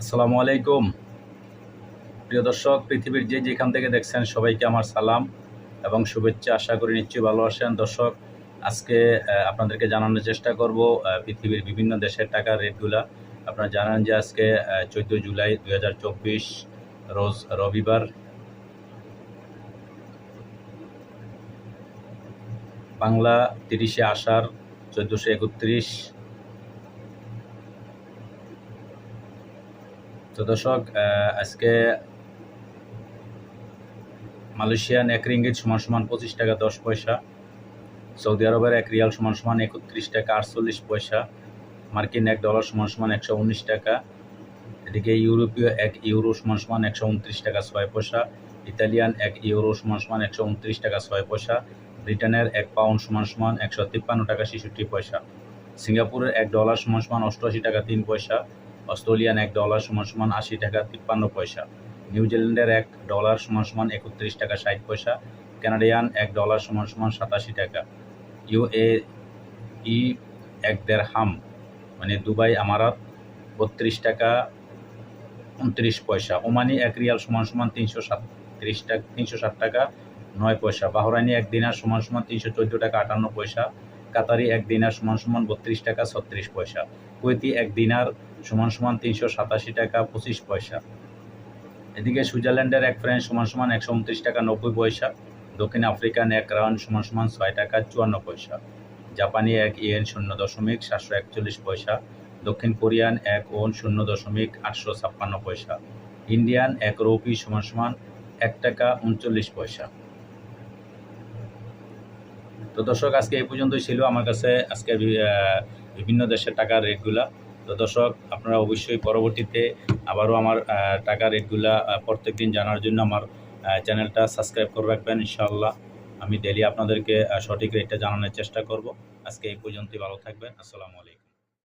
আসসালামু আলাইকুম। প্রিয় দর্শক, পৃথিবীর যে যেখান থেকে দেখছেন সবাইকে আমার সালাম এবং শুভেচ্ছা। আশা করি নিশ্চয়ই ভালো আছেন। দর্শক, আজকে আপনাদেরকে জানানোর চেষ্টা করব পৃথিবীর বিভিন্ন দেশের টাকার রেটগুলা। আপনারা জানান যে আজকে চোদ্দ জুলাই দু হাজার চব্বিশ, রোজ রবিবার বাংলা তিরিশে আষাঢ়, চোদ্দোশো একত্রিশ তো দর্শক আজকে মালয়েশিয়ান এক রিঙ্গিত সমান সমান পঁচিশ টাকা দশ পয়সা, সৌদি আরবের এক রিয়াল সমান সমান একত্রিশ টাকা আটচল্লিশ পয়সা, মার্কিন এক ডলার সমান সমান একশো উনিশ টাকা, এদিকে ইউরোপীয় এক ইউরো সমান সমান একশো উনত্রিশ টাকা ছয় পয়সা, ইতালিয়ান এক ইউরো সমান সমান একশো উনত্রিশ টাকা ছয় পয়সা, ব্রিটেনের এক পাউন্ড সমান সমান একশো তিপ্পান্ন টাকা ছেষট্টি পয়সা, সিঙ্গাপুরের এক ডলার সমান সমান অষ্টআশি টাকা তিন পয়সা অস্ট্রেলিয়ান এক ডলার সমান সমান আশি টাকা তিপ্পান্ন পয়সা নিউজিল্যান্ডের এক ডলার সমান সমান একত্রিশ টাকা ষাট পয়সা, কানাডিয়ান এক ডলার সমান সমান সাতাশি টাকা। ইউএ ই এক দেড় হাম মানে দুবাই আমারাত, বত্রিশ টাকা উনত্রিশ পয়সা, ওমানি এক রিয়াল সমান সমান তিনশো সাতত্রিশ টাকা, তিনশো ষাট টাকা, নয় পয়সা, বাহরাইনি এক দিনার সমান সমান তিনশো চোদ্দ টাকা আটান্ন পয়সা কাতারি এক দিনার সমান সমান বত্রিশ টাকা ছত্রিশ পয়সা। কুয়েতি এক দিনার সমান সমান তিনশো সাতাশি টাকা পঁচিশ পয়সা। এদিকে সুইজারল্যান্ডের এক ফ্রেন্ড সমান সমান একশো উনত্রিশ টাকা নব্বই পয়সা। দক্ষিণ আফ্রিকান এক রাউন্ড সমান সমান ছয় টাকা চুয়ান্ন পয়সা। জাপানি এক ইয়েন শূন্য দশমিক সাতশো একচল্লিশ পয়সা। দক্ষিণ কোরিয়ান এক ওন শূন্য দশমিক আটশো ছাপ্পান্ন পয়সা। ইন্ডিয়ান এক রৌপি সমান সমান এক টাকা উনচল্লিশ পয়সা। তো দর্শক, আজকে এই পর্যন্তই ছিল আমার কাছে। আজকে বিভিন্ন দেশের টাকার রেটগুলা। তো দর্শক, আপনারা অবশ্যই পরবর্তীতে আবারও আমার টাকার রেটগুলা প্রত্যেক দিন জানার জন্য আমার চ্যানেলটা সাবস্ক্রাইব করে রাখবেন, ইনশাআল্লাহ। আমি ডেলি আপনাদেরকে সঠিক রেটটা জানানোর চেষ্টা করব। আজকে এই পর্যন্তই, ভালো থাকবেন। আসসালামু আলাইকুম।